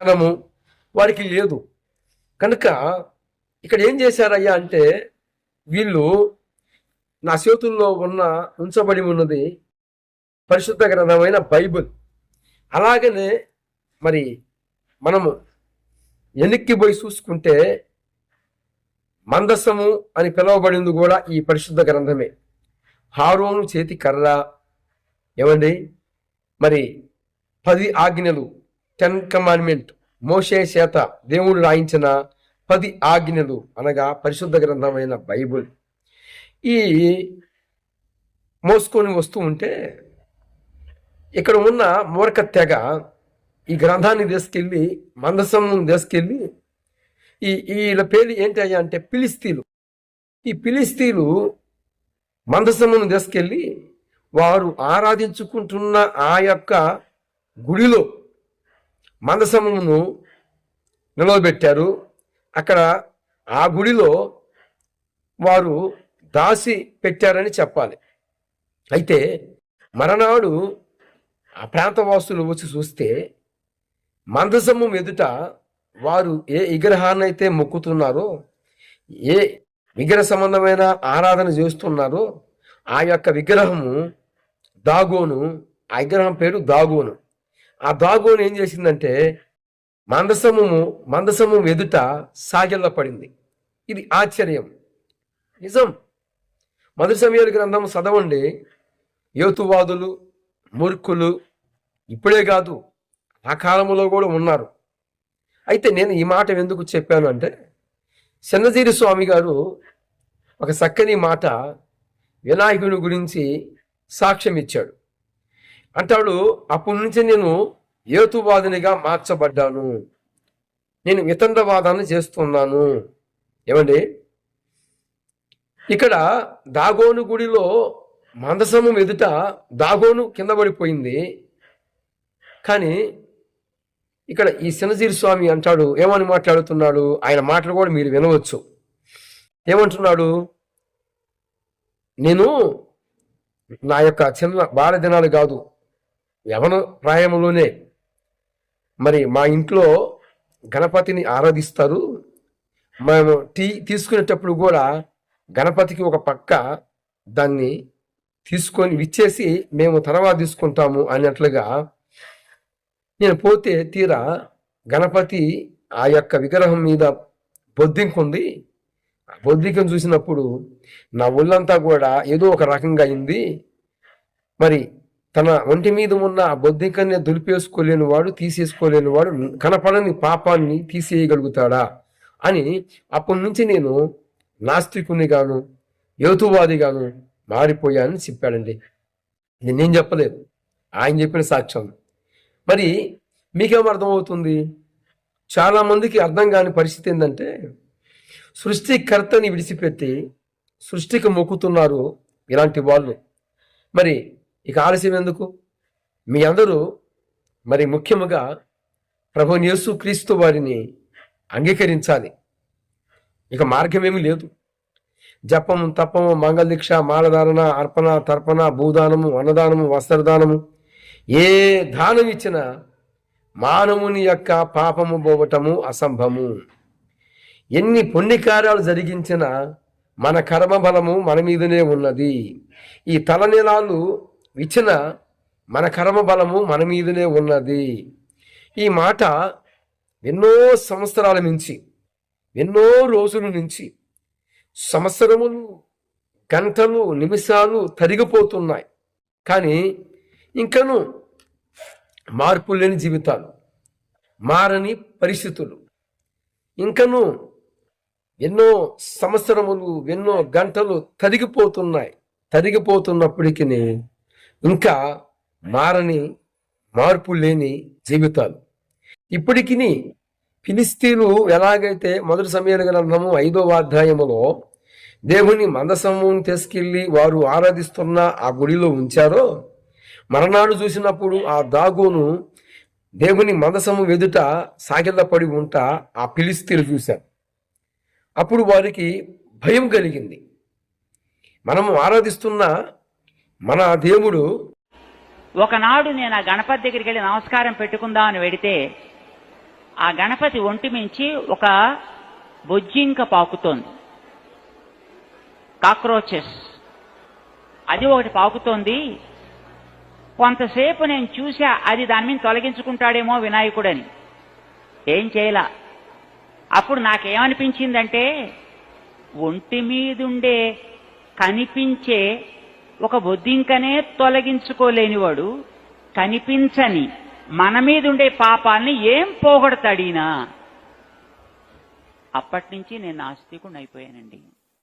జ్ఞానము వారికి లేదు. కనుక ఇక్కడ ఏం చేశారయ్యా అంటే వీళ్ళు నా చేతుల్లో ఉన్న ఉంచబడి ఉన్నది పరిశుద్ధ గ్రంథమైన బైబిల్. అలాగనే మరి మనము వెనక్కి పోయి చూసుకుంటే మందసము అని పిలువబడింది కూడా ఈ పరిశుద్ధ గ్రంథమే. హారోను చేతి కర్ర ఏమండి? మరి పది ఆజ్ఞలు టెన్ కమాండ్మెంట్ మోషే చేత దేవుడు రాయించిన పది ఆజ్ఞలు అనగా పరిశుద్ధ గ్రంథమైన బైబుల్. ఈ మోసుకొని వస్తూ ఉంటే ఇక్కడ ఉన్న మూర్ఖ తెగ ఈ గ్రంథాన్ని తీసుకెళ్ళి మందసం తీసుకెళ్ళి ఈ వీళ్ళ పేర్లు ఏంటి అయ్యా అంటే పిలిస్తీలు ఈ పిలిస్తీలు మందసమును తీసుకెళ్ళి వారు ఆరాధించుకుంటున్న ఆ యొక్క గుడిలో మందసమును నిలవబెట్టారు. అక్కడ ఆ గుడిలో వారు దాసి పెట్టారని చెప్పాలి. అయితే మరనాడు ఆ ప్రాంతవాసులు వచ్చి చూస్తే మందసము ఎదుట వారు ఏ విగ్రహాన్ని అయితే మొక్కుతున్నారో ఏ విగ్రహ సంబంధమైన ఆరాధన చేస్తున్నారో ఆ యొక్క విగ్రహము దాగోను ఆ విగ్రహం పేరు దాగోను. ఆ దాగోని ఏం చేసిందంటే మందసము మందసము ఎదుట సాగిల్ల పడింది. ఇది ఆశ్చర్యం. నిజం. మొదటి సమయాల గ్రంథం చదవండి. యోతువాదులు మూర్ఖులు ఇప్పుడే కాదు ఆ కాలంలో కూడా ఉన్నారు. అయితే నేను ఈ మాట ఎందుకు చెప్పాను అంటే చిన్నజీరి స్వామి గారు ఒక చక్కని మాట వినాయకుని గురించి సాక్ష్యం ఇచ్చాడు అంటాడు అప్పటి నుంచి నేను ఏతువాదినిగా మార్చబడ్డాను. నేను వితండవాదాన్ని చేస్తున్నాను. ఏమండి? ఇక్కడ దాగోను గుడిలో మందసము ఎదుట దాగోను కింద పడిపోయింది. కానీ ఇక్కడ ఈ సినజీరి స్వామి అంటాడు ఏమని మాట్లాడుతున్నాడు? ఆయన మాటలు కూడా మీరు వినవచ్చు. ఏమంటున్నాడు? నేను నా యొక్క చిన్న బాల దినాలు కాదు యవన ప్రాయములోనే మరి మా ఇంట్లో గణపతిని ఆరాధిస్తారు. మేము టీ తీసుకునేటప్పుడు కూడా గణపతికి ఒక పక్క దాన్ని తీసుకొని విచ్చేసి మేము తర్వాత తీసుకుంటాము అన్నట్లుగా నేను పోతే తీరా గణపతి ఆ యొక్క విగ్రహం మీద బొద్దింకుంది ఆ బొద్దింకం చూసినప్పుడు నా ఒళ్ళంతా కూడా ఏదో ఒక రకంగా అయింది. మరి తన ఒంటి మీద ఉన్న ఆ బొద్దింకాన్ని దులిపేసుకోలేని వాడు తీసేసుకోలేని వాడు కనపడని పాపాన్ని తీసేయగలుగుతాడా? అని అప్పటి నుంచి నేను నాస్తికునిగాను యోతువాదిగాను మారిపోయానని చెప్పాడండి. ఇది నేను చెప్పలేదు. ఆయన చెప్పిన సాక్ష్యం. మరి మీకేం అర్థమవుతుంది? చాలామందికి అర్థం కాని పరిస్థితి ఏంటంటే సృష్టికర్తని విడిచిపెట్టి సృష్టికి మొక్కుతున్నారు ఇలాంటి వాళ్ళు. మరి ఇక ఆలస్యం ఎందుకు? మీ అందరూ మరి ముఖ్యముగా ప్రభు యేసు క్రీస్తు వారిని అంగీకరించాలి. ఇక మార్గమేమీ లేదు. జపము తపము మంగళదీక్ష మాలధారణ అర్పణ తర్పణ భూదానము అన్నదానము వస్త్రదానము ఏ దానం ఇచ్చినా మానవుని యొక్క పాపము పోవటము అసంభము ఎన్ని పుణ్యకార్యాలు జరిగించినా మన కర్మ బలము మన మీదనే ఉన్నది. ఈ తలనీలాలు ఇచ్చిన మన కర్మబలము మన మీదనే ఉన్నది. ఈ మాట ఎన్నో సంవత్సరాల నుంచి ఎన్నో రోజుల నుంచి సంవత్సరములు గంటలు నిమిషాలు తరిగిపోతున్నాయి. కానీ ఇంకను మార్పు లేని జీవితాలు మారని పరిస్థితులు. ఇంకను ఎన్నో సంవత్సరములు ఎన్నో గంటలు తరిగిపోతున్నాయి. తరిగిపోతున్నప్పటికీ ఇంకా మారని మార్పు లేని జీవితాలు. ఇప్పటికి ఫిలిస్తీన్లు ఎలాగైతే మొదటి సమయాల గ్రంథము ఐదవ అధ్యాయములో దేవుని మందసమును తీసుకెళ్ళి వారు ఆరాధిస్తున్న ఆ గుడిలో ఉంచారో మరణాలు చూసినప్పుడు ఆ దాగోను దేవుని మందసము ఎదుట సాగిల్లపడి ఉంటా ఆ పిలిస్తీలు చూశారు. అప్పుడు వారికి భయం కలిగింది. మనము ఆరాధిస్తున్న మన దేవుడు ఒకనాడు నేను ఆ గణపతి దగ్గరికి వెళ్ళి నమస్కారం పెట్టుకుందామని వెడితే ఆ గణపతి ఒంటి మించి ఒక బొజ్జింక పాకుతోంది. కాక్రోచెస్. అది ఒకటి పాకుతోంది. కొంతసేపు నేను చూసా అది దాని మీద తొలగించుకుంటాడేమో వినాయకుడని. ఏం చేయలా? అప్పుడు నాకేమనిపించిందంటే ఒంటి మీదుండే కనిపించే ఒక బొద్దింకనే తొలగించుకోలేనివాడు కనిపించని మన మీదుండే పాపాలని ఏం పోగొడతాడినా? అప్పటి నుంచి నేను నాస్తికుడిని అయిపోయానండి